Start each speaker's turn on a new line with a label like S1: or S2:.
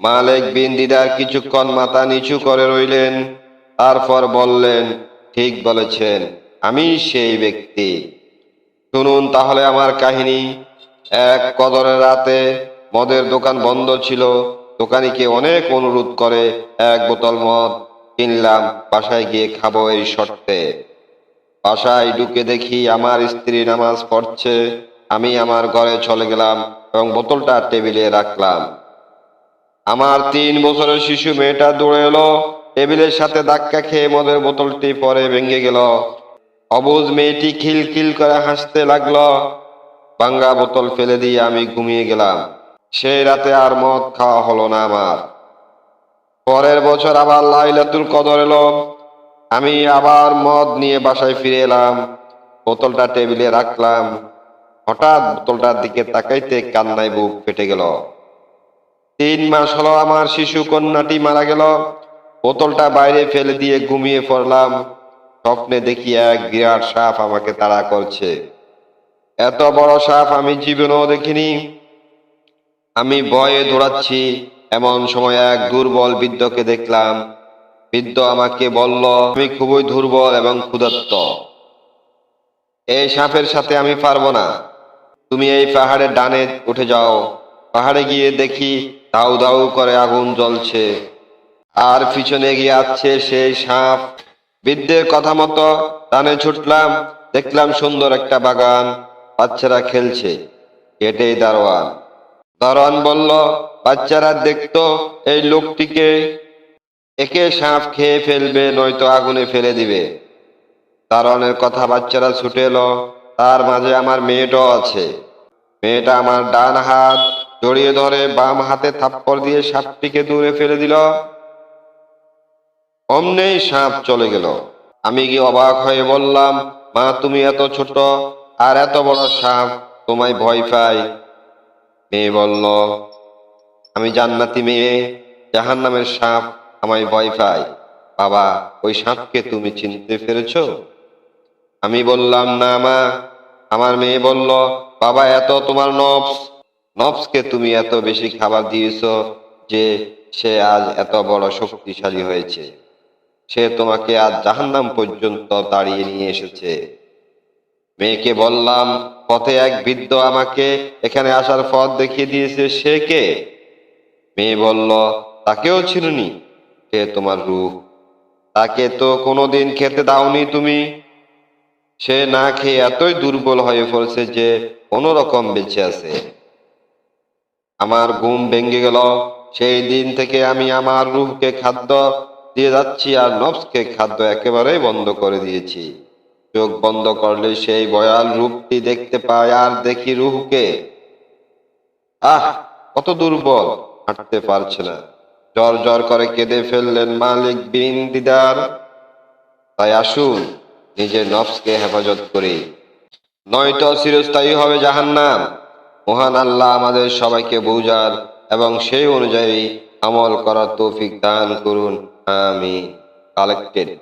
S1: মালিক বিন দিদার কিছুক্ষণ মাথা নিচু করে রইলেন, তারপর বললেন, ঠিক বলেছেন, আমি সেই ব্যক্তি। শুনুন তাহলে আমার কাহিনী। এক কদরের রাতে মদের দোকান বন্ধ ছিল, দোকানিকে অনেক অনুরোধ করে এক বোতল মদ কিনলাম, বাসায় গিয়ে খাব এই শর্তে। বাসায় ঢুকে দেখি আমার স্ত্রী নামাজ পড়ছে, আমি আমার ঘরে চলে গেলাম এবং বোতলটা টেবিলে রাখলাম। আমার তিন বছরের শিশু মেয়েটা দৌড়ে এলো, টেবিলের সাথে ধাক্কা খেয়ে মদের বোতলটি পরে ভেঙে গেল। অবুজ মেয়েটি খিলখিল করে হাসতে লাগল। ভাঙ্গা বোতল ফেলে দিয়ে আমি ঘুমিয়ে গেলাম। সেই রাতে আর মদ খাওয়া হলো না আমার। পরের বছর আবার লাইলাতুল কদর এলো। আমি আবার মদ নিয়ে বাসায় ফিরে এলাম। বোতলটা টেবিলে রাখলাম। হঠাৎ বোতলটার দিকে তাকাইতে কান্নায় বুক ফেটে গেল। তিন মাস হলো আমার শিশু কন্যাটি মারা গেল। বোতলটা বাইরে ফেলে দিয়ে ঘুমিয়ে পড়লাম। স্বপ্নে দেখি এক বিরাট সাপ আমাকে তাড়া করছে। এত বড় সাপ আমি জীবনেও দেখিনি। আমি ভয়ে দৌড়াচ্ছি। এমন সময় এক দুর্বল বৃদ্ধকে দেখলাম। বৃদ্ধ আমাকে বলল, আমি খুবই দুর্বল এবং ক্ষুধার্ত। এই সাপের সাথে আমি পারব না। তুমি এই পাহাড়ের ডানে উঠে যাও। পাহাড়ে গিয়ে দেখি দাউ দাউ করে আগুন জ্বলছে। আর পিছনে গিয়ে আছে সেই সাপ। বৃদ্ধের কথা মতো টানে ছুটলাম, দেখলাম সুন্দর একটা বাগান, বাচ্চারা খেলছে এটাই দারোয়ান। দারোয়ান বলল, বাচ্চারা দেখতো এই লোকটিকে। একে সাপ খেয়ে ফেলবে, নয়তো আগুনে ফেলে দিবে। দারোয়ানের কথা বাচ্চারা ছুটে এলো। তার মাঝে আমার মেয়েটাও আছে। মেয়েটা আমার ডান হাত জড়িয়ে ধরে বাম হাতে থাপ্পড় দিয়ে সাপটিকে দূরে ফেলে দিল। অমনেই সাপ চলে গেল। আমি গিয়ে অবাক হয়ে বললাম, মা, তুমি এত ছোট, আর এত বড় সাপ, তোমায় ভয় পাই। মেয়ে বলল, আমি জান্নাতি মেয়ে জাহান নামের সাপ আমায় ভয় পাই বাবা, ওই সাপকে তুমি চিনতে পেরেছ? আমি বললাম, না মা। আমার মেয়ে বলল, বাবা, এত তোমার নবস নবসকে তুমি এত বেশি খাবার দিয়েছ যে সে আজ এত বড় শক্তিশালী হয়েছে। সে তোমাকে আজ জাহান্নাম পর্যন্ত তাড়িয়ে নিয়ে এসেছে। মেয়েকে বললাম, পথে এক বৃদ্ধ আমাকে এখানে আসার পথ দেখিয়ে দিয়েছে। সে কে? মেয়ে বলল, তাকেও ছিলনি সে তোমার রূপ? তাকে তো কোনোদিন খেতে দাওনি তুমি। সে না খেয়ে এতই দুর্বল হয়ে পড়েছে যে কোনো রকম বেঁচে আছে। আমার ঘুম ভেঙে গেল। সেই দিন থেকে আমি আমার রুহকে খাদ্য দিয়ে যাচ্ছি আর নফসকে খাদ্য একেবারেই বন্ধ করে দিয়েছি। চোখ বন্ধ করলে সেই বয়াল রূপটি দেখতে পাই আর দেখি রুহকে। আহ, কত দুর্বল, হাঁটতে পারছে না। জ্বর জ্বর করে কেঁদে ফেললেন মালিক বিন দিদার। তাই আসুন, নিজের নফসকে হেফাজত করি। নয়তো চিরস্থায়ী হবে জাহান্নাম। মহান আল্লাহ আমাদের সবাইকে বুঝার এবং সেই অনুযায়ী আমল করার তৌফিক দান করুন। আমি কালেক্টেড